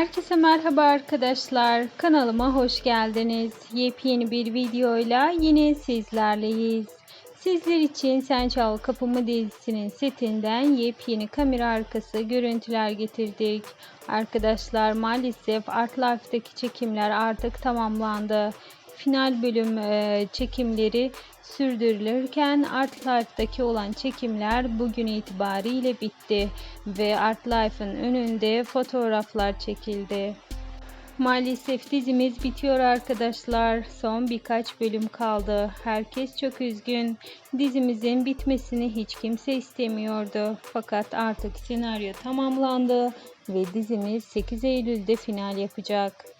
Herkese merhaba arkadaşlar. Kanalıma hoş geldiniz. Yepyeni bir videoyla yine sizlerleyiz. Sizler için Sen Çal Kapımı dizisinin setinden yepyeni kamera arkası görüntüler getirdik. Arkadaşlar maalesef Art Life'daki çekimler artık tamamlandı. Final bölüm e, çekimleri sürdürülürken Art Life'daki olan çekimler bugün itibariyle bitti ve Art Life'ın önünde fotoğraflar çekildi. Maalesef dizimiz bitiyor arkadaşlar. Son birkaç bölüm kaldı. Herkes çok üzgün. Dizimizin bitmesini hiç kimse istemiyordu. Fakat artık senaryo tamamlandı ve dizimiz 8 Eylül'de final yapacak.